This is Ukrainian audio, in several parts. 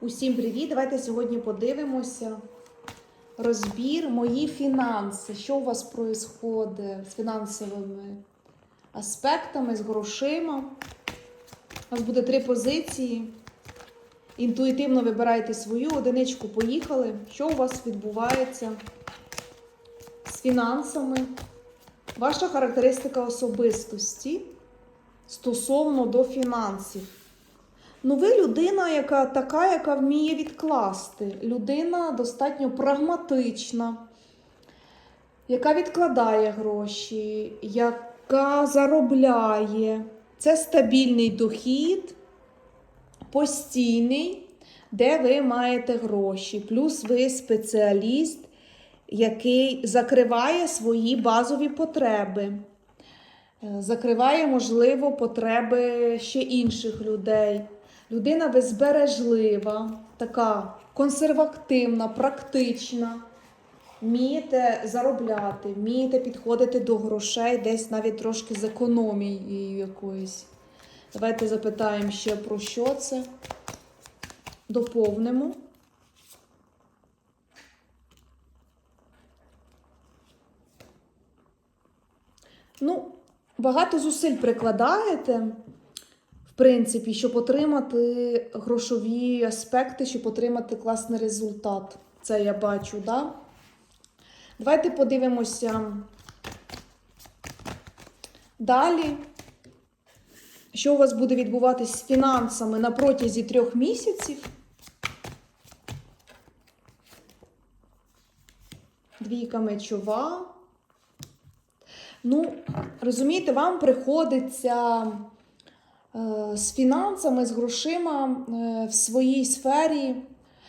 Усім привіт! Давайте сьогодні подивимося розбір мої фінанси. Що у вас відбувається з фінансовими аспектами, з грошима. У вас буде три позиції. Інтуїтивно вибирайте свою одиничку. Поїхали. Що у вас відбувається з фінансами? Ваша характеристика особистості стосовно до фінансів. Ну, ви людина, яка така, яка вміє відкласти. Людина достатньо прагматична, яка відкладає гроші, яка заробляє. Це стабільний дохід, постійний, де ви маєте гроші. Плюс ви спеціаліст, який закриває свої базові потреби. Е, Закриває, можливо, потреби ще інших людей. Людина безбережлива, така консервативна, практична. Вмієте заробляти, вмієте підходити до грошей, десь навіть трошки з економією якоюсь. Давайте запитаємо ще про що це. Доповнимо. Ну, багато зусиль прикладаєте, принципі, щоб отримати грошові аспекти, щоб отримати класний результат. Це я бачу, да? Давайте подивимося далі. Що у вас буде відбуватись з фінансами на протязі трьох місяців? Двійка мечова. Ну, розумієте, вам приходиться з фінансами, з грошима е, в своїй сфері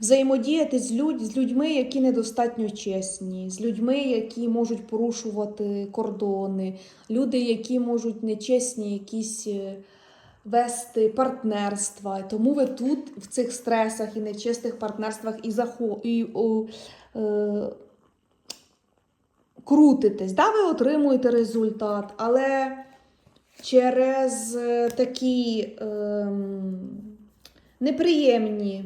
взаємодіяти з людьми, які недостатньо чесні, з людьми, які можуть порушувати кордони, люди, які можуть нечесні якісь е, вести партнерства. Тому ви тут в цих стресах і нечистих партнерствах і, захо, і о, е, крутитесь. Да, ви отримуєте результат, але через е, такі ем, неприємні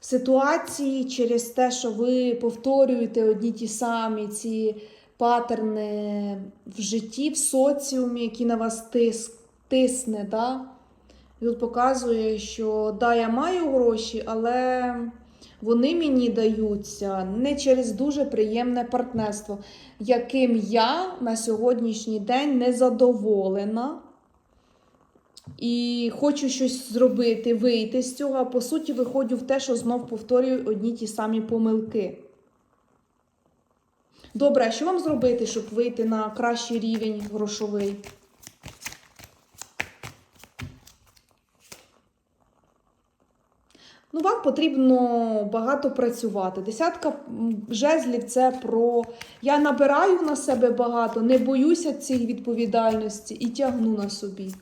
ситуації, через те, що ви повторюєте одні ті самі ці патерни в житті, в соціумі, які на вас тис, тисне. Да? Тут показує, що да, я маю гроші, але вони мені даються не через дуже приємне партнерство, яким я на сьогоднішній день не задоволена. І хочу щось зробити, вийти з цього, а по суті виходжу в те, що знов повторюю одні ті самі помилки. Добре, а що вам зробити, щоб вийти на кращий рівень грошовий? Ну, вам потрібно багато працювати. Десятка жезлів це про я набираю на себе багато, не боюся цієї відповідальності і тягну на собі.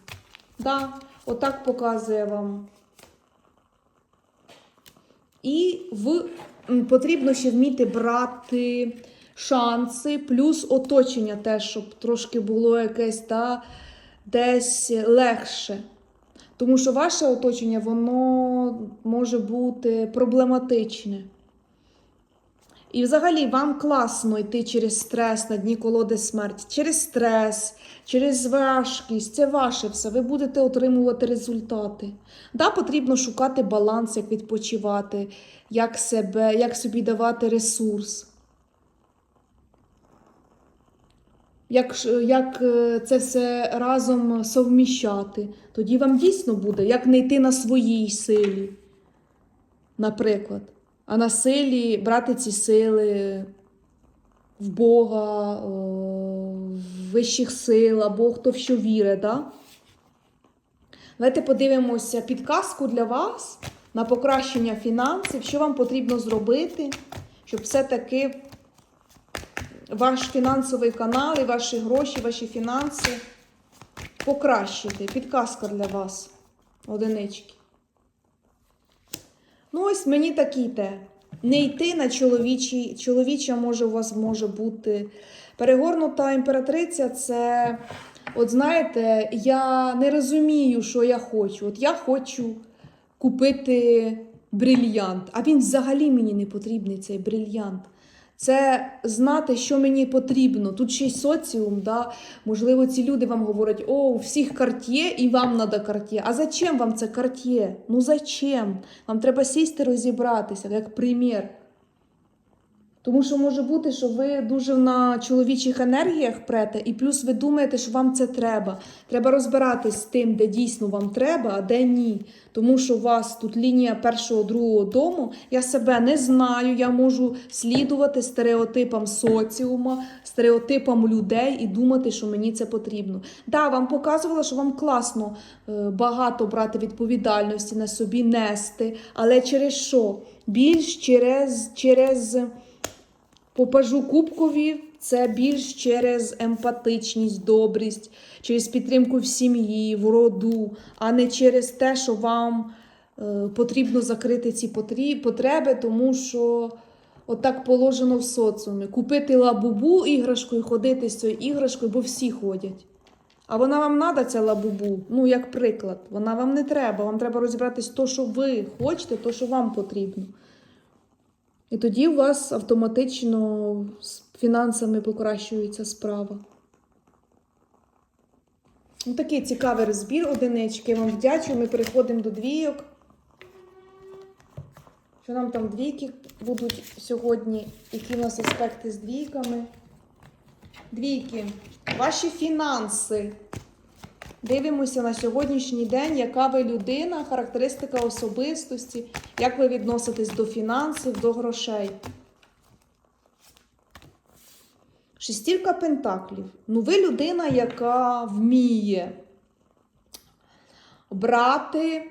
Да, отак показує вам. І в, потрібно ще вміти брати шанси, плюс оточення теж, щоб трошки було якесь та, десь легше. Тому що ваше оточення, воно може бути проблематичне. І взагалі вам класно йти через стрес на дні колоди смерті, через стрес, через важкість, це ваше все. Ви будете отримувати результати. Да, потрібно шукати баланс, як відпочивати, як себе, як собі давати ресурс. Як, як е, це все разом совміщати, тоді вам дійсно буде, як не йти на своїй силі, наприклад, а на силі брати ці сили в Бога, в вищих сил, або хто в що вірить. Да? Давайте подивимося підказку для вас на покращення фінансів, що вам потрібно зробити, щоб все-таки ваш фінансовий канал і ваші гроші, ваші фінанси покращити. Підказка для вас. Одинички. Ну, ось мені такі те. Не йти на чоловічий. Чоловіча може у вас може бути. Перегорнута імператриця це, от знаєте, я не розумію, що я хочу. От я хочу купити брильянт. А він взагалі мені не потрібний, цей брильянт. Це знати, що мені потрібно. Тут ще й соціум, да? можливо, ці люди вам говорять, о, у всіх карт'є і вам треба карт'є. А зачем вам це карт'є? Ну зачем? Вам треба сісти розібратися, як примір. Тому що може бути, що ви дуже на чоловічих енергіях прете, і плюс ви думаєте, що вам це треба. Треба розбиратись з тим, де дійсно вам треба, а де ні. Тому що у вас тут лінія першого, другого дому. Я себе не знаю, я можу слідувати стереотипам соціума, стереотипам людей і думати, що мені це потрібно. Да, вам показувала, що вам класно е, багато брати відповідальності на собі нести, але через що? Більш через, через попажу кубкові це більш через емпатичність, добрість, через підтримку в сім'ї, в роду, а не через те, що вам е, потрібно закрити ці потреби, тому що отак положено в соціумі. Купити лабубу іграшку і ходити з цією іграшкою, бо всі ходять. А вона вам надо, ця лабубу, ну як приклад. Вона вам не треба. Вам треба розібратись то, що ви хочете, то, що вам потрібно. І тоді у вас автоматично з фінансами покращується справа. Ну, такий цікавий розбір одинички. Я вам вдячу. Ми переходимо до двійок. Що нам там двійки будуть сьогодні? Які в нас аспекти з двійками? Двійки. Ваші фінанси. Дивимося на сьогоднішній день, яка ви людина, характеристика особистості, як ви відноситесь до фінансів, до грошей. Шестірка пентаклів. Ну, ви людина, яка вміє брати,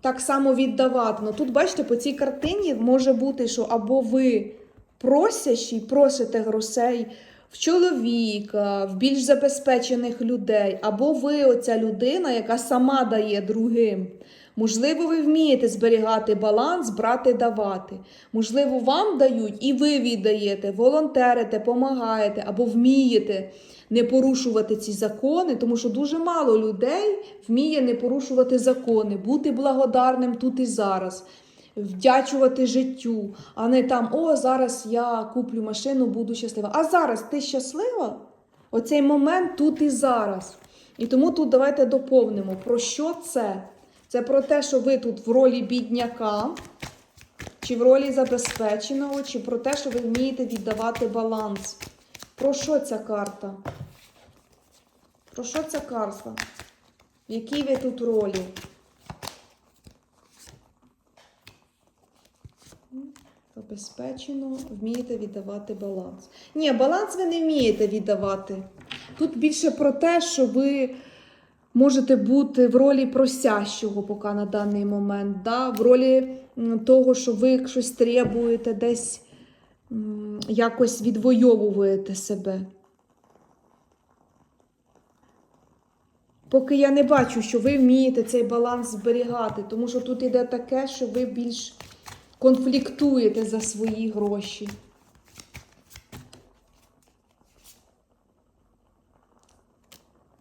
так само віддавати. Ну, тут, бачите, по цій картині може бути, що або ви просящі, просите грошей в чоловіка, в більш забезпечених людей, або ви оця людина, яка сама дає другим. Можливо, ви вмієте зберігати баланс, брати, давати. Можливо, вам дають і ви віддаєте, волонтерите, помагаєте або вмієте не порушувати ці закони, тому що дуже мало людей вміє не порушувати закони, бути благодарним тут і зараз, вдячувати життю, а не там, о, зараз я куплю машину, буду щаслива. А зараз ти щаслива? Оцей момент тут і зараз. І тому тут давайте доповнимо, про що це? Це про те, що ви тут в ролі бідняка, чи в ролі забезпеченого, чи про те, що ви вмієте віддавати баланс. Про що ця карта? Про що ця карта? В якій ви тут ролі? Забезпечено, вмієте віддавати баланс. Ні, баланс ви не вмієте віддавати. Тут більше про те, що ви можете бути в ролі просящого поки на даний момент, да? в ролі того, що ви щось требуєте, десь якось відвоюєте себе. Поки я не бачу, що ви вмієте цей баланс зберігати, тому що тут іде таке, що ви більш конфліктуєте за свої гроші.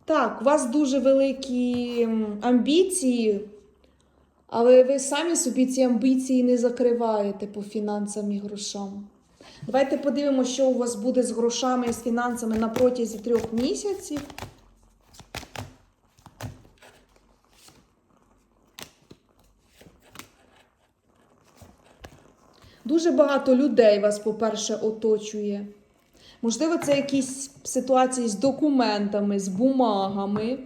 Так, у вас дуже великі амбіції, але ви самі собі ці амбіції не закриваєте по фінансам і грошам. Давайте подивимося, що у вас буде з грошами і з фінансами на протязі трьох місяців. Дуже багато людей вас, по-перше, оточує. Можливо, це якісь ситуації з документами, з бумагами.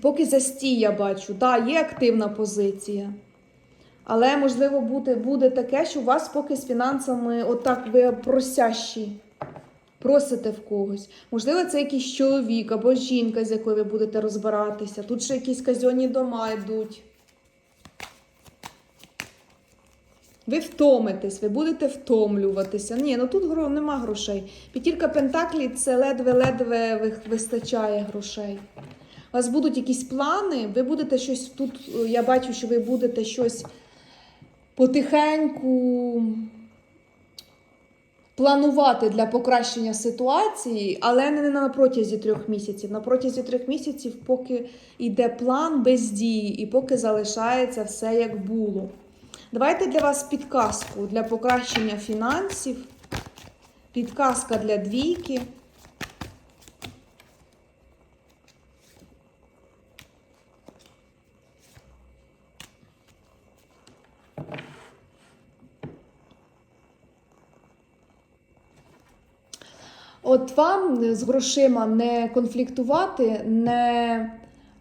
Поки застій я бачу, так, є активна позиція. Але, можливо, буде, буде таке, що у вас поки з фінансами отак ви просящі. Просите в когось. Можливо, це якийсь чоловік або жінка, з якою ви будете розбиратися. Тут ще якісь казьонні дома йдуть. Ви втомитесь, ви будете втомлюватися. Ні, ну тут нема грошей. П'ятірка Пентаклі це ледве-ледве вистачає грошей. У вас будуть якісь плани, ви будете щось тут. Я бачу, що ви будете щось потихеньку планувати для покращення ситуації, але не на протязі трьох місяців. На протязі трьох місяців, поки йде план без дії, і поки залишається все як було. Давайте для вас підказку для покращення фінансів. Підказка для двійки. От вам з грошима не конфліктувати, не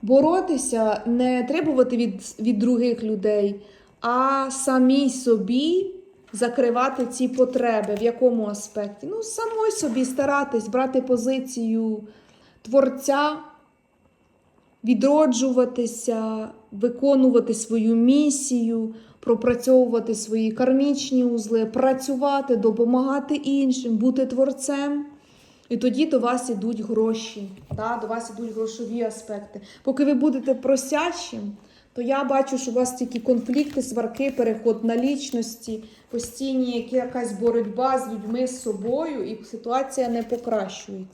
боротися, не требувати від, від других людей, а самій собі закривати ці потреби. В якому аспекті? Ну, самой собі старатись брати позицію творця, відроджуватися, виконувати свою місію, пропрацьовувати свої кармічні узли, працювати, допомагати іншим, бути творцем. І тоді до вас ідуть гроші, да? до вас ідуть грошові аспекти. Поки ви будете просящим, то я бачу, що у вас тільки конфлікти, сварки, переход на лічності, постійні якась боротьба з людьми з собою, і ситуація не покращується.